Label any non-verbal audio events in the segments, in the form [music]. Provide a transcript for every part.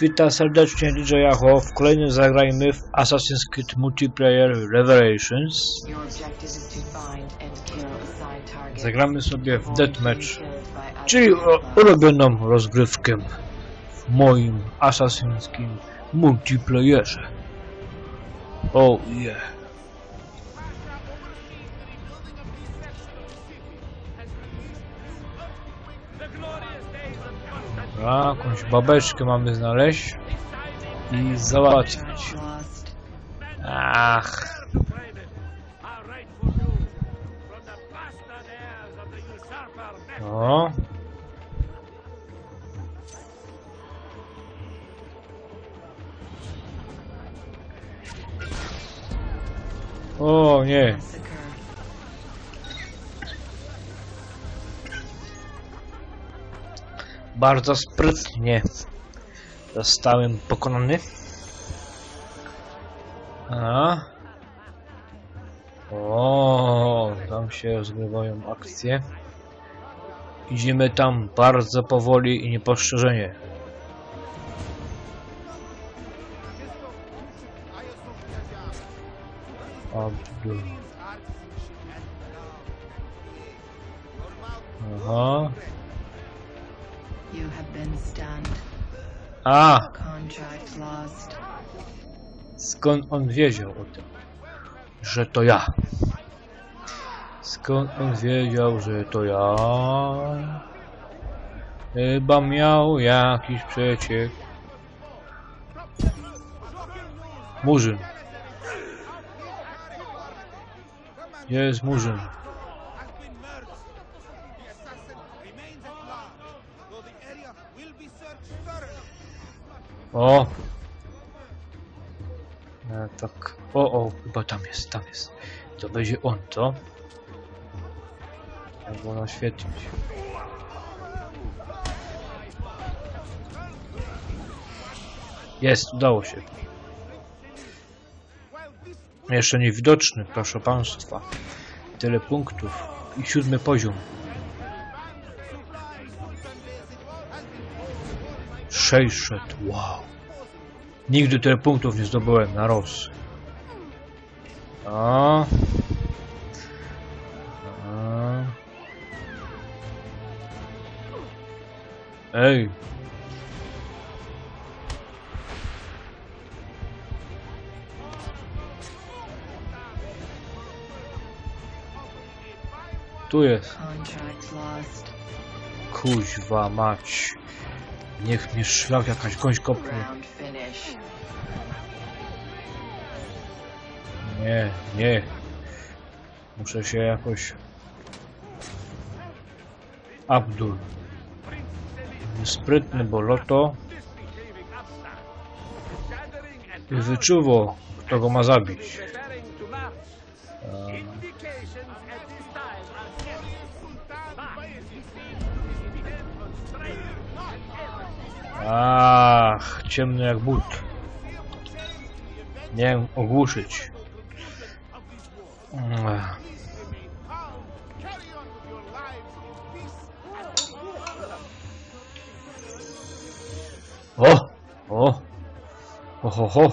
Witam serdecznie DJ Jacho. W kolejnym zagrajmy w Assassin's Creed Multiplayer Revelations. Zagramy sobie w Deathmatch, czyli ulubioną rozgrywkę w moim asasyńskim multiplayerze. Oh yeah. Dobra, jakąś babeczkę mamy znaleźć i załatwić. Ach, no. O nie, bardzo sprytnie zostałem pokonany. A. O, tam się rozgrywają akcje. Idziemy tam bardzo powoli i niepostrzeżenie. Aha. You have been stunned. A, Contract lost. skąd on wiedział o tym, że to ja? Skąd on wiedział, że to ja? Chyba miał jakiś przeciek. Murzyn. Jest Murzyn. O! E, tak. O, o, chyba tam jest, tam jest. To będzie on, to. Jak go naświetlić. Jest, udało się. Jeszcze niewidoczny, proszę państwa. Tyle punktów. I siódmy poziom. 600, wow. Nigdy tyle punktów nie zdobyłem na roz. A. A. Ej. Tu jest. Kuźwa mać. Niech mnie szlak jakaś gość kopnie. Nie, nie. Muszę się jakoś... Abdul. Sprytny, bo loto. I wyczuło, kto go ma zabić. Ach, ciemny jak but. Nie ogłuszyć. Ach. O! O! Ho, ho, ho!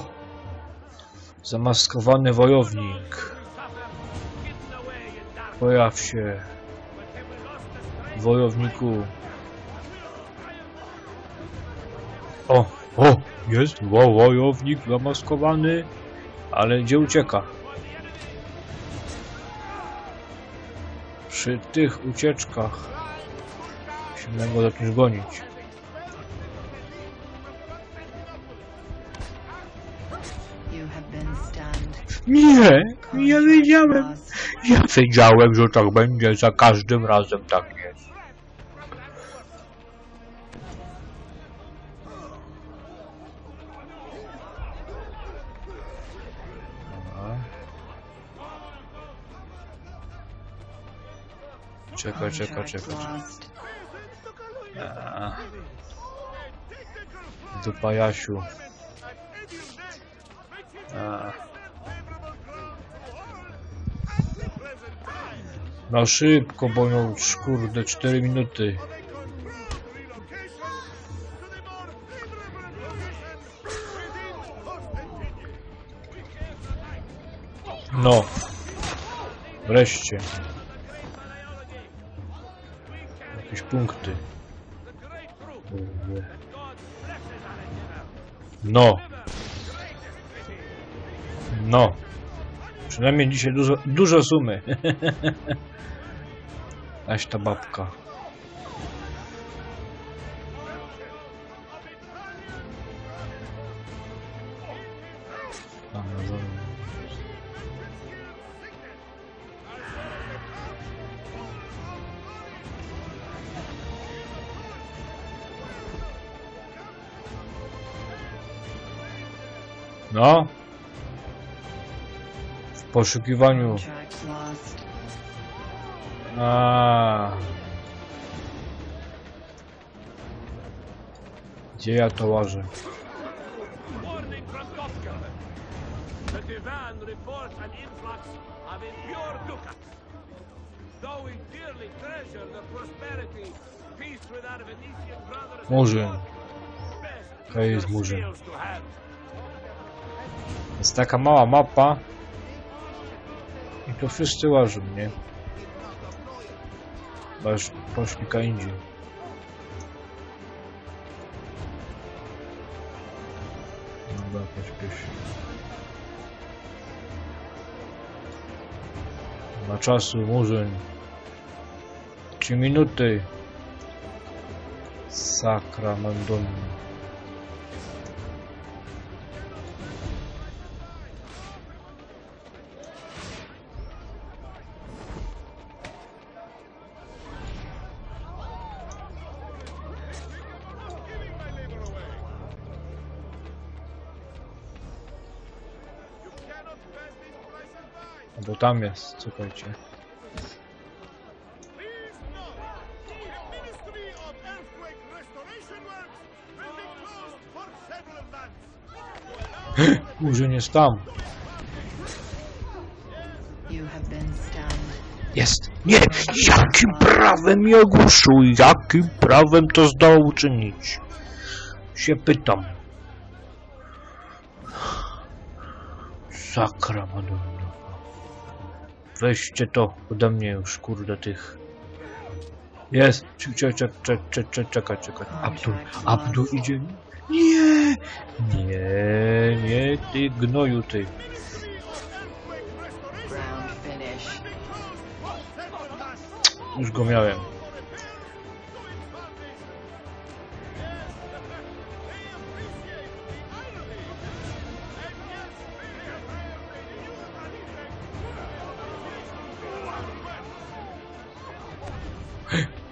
Zamaskowany wojownik. Pojaw się. Wojowniku. O! O! Jest wo wojownik zamaskowany. Ale gdzie ucieka? Przy tych ucieczkach musimy go zacząć gonić. Nie, ja wiedziałem. Ja wiedziałem, że tak będzie, za każdym razem tak jest. Czekaj, czekaj, czekaj. Eee. Dupa Jasiu. No szybko, bo ją kurde 4 minuty. No. Wreszcie. Punkty. No. No. Przynajmniej dzisiaj dużo, dużo sumy. [laughs] Aś ta babka. No. W poszukiwaniu. A. Gdzie ja to łażę? Murzyn. To jest Murzyn. Jest taka mała mapa. I to wszyscy łażą, nie? Chyba już poszli indziej. Dobra, pośpiesz. Ma czasu, Murzyn. Trzy minuty. Sakra Bo tam jest, czekajcie. Murzyn [laughs] jest tam. Jest. Nie! Jakim prawem mnie ogłuszył? Jakim prawem to zdołał uczynić? Się pytam. Sakra Madonna. Weźcie to ode mnie już, kurde, tych. Jest. Czekaj, czekaj, czekaj, czekaj, czekaj. Abdul, Abdul idzie. Nie! Nie, nie, ty gnoju, ty. Już go miałem.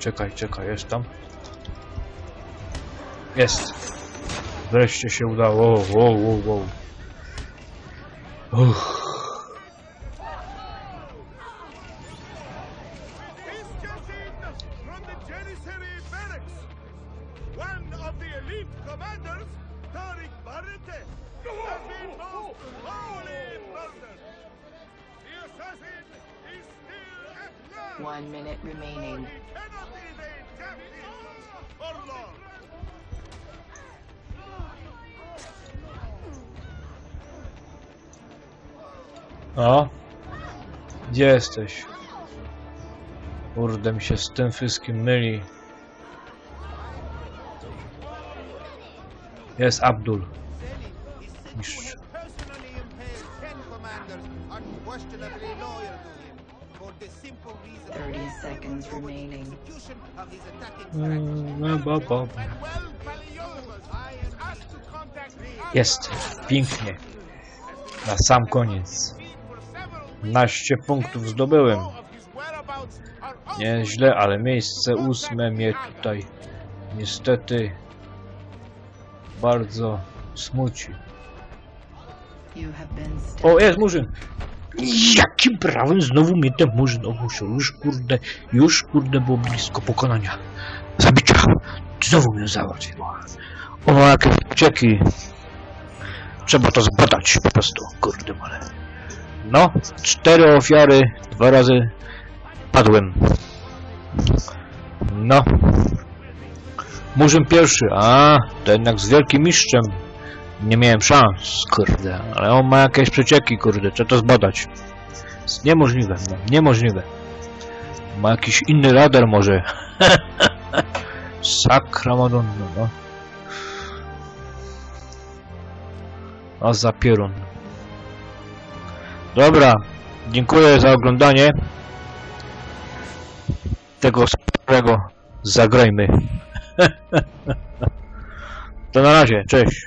Czekaj, czekaj, jest tam. Jest. Wreszcie się udało. Wow, wow, wow. Uff. This just in from the Janissary barracks. One of the O. Gdzie jesteś? Kurde, mi się z tym wszystkim myli. Jest Abdul. Mistrz. personally impaled ten commanders unquestionably loyal to him for the simple reason 30 seconds remaining. execution of his attacking Mm, no, Jest. Pięknie. Na sam koniec. 12 punktów zdobyłem. Nieźle, ale miejsce ósme mnie tutaj niestety bardzo smuci. O, jest Murzyn! Jakim prawem znowu mnie ten Murzyn ogłuszył? Już kurde, już kurde było blisko pokonania. Zabicia! Znowu mnie załatwiła. O, jakieś ucieki. Trzeba to zbadać po prostu. Kurde mole. No, cztery ofiary, dwa razy padłem. No. Murzyn pierwszy, a, to jednak z wielkim mistrzem. Nie miałem szans, kurde, ale on ma jakieś przecieki, kurde, trzeba to zbadać. Jest niemożliwe, no, niemożliwe. Ma jakiś inny radar może. [laughs] Sakra Madonna, no. A za pierun. Dobra, dziękuję za oglądanie tego sporego zagrajmy. [laughs] to na razie, cześć.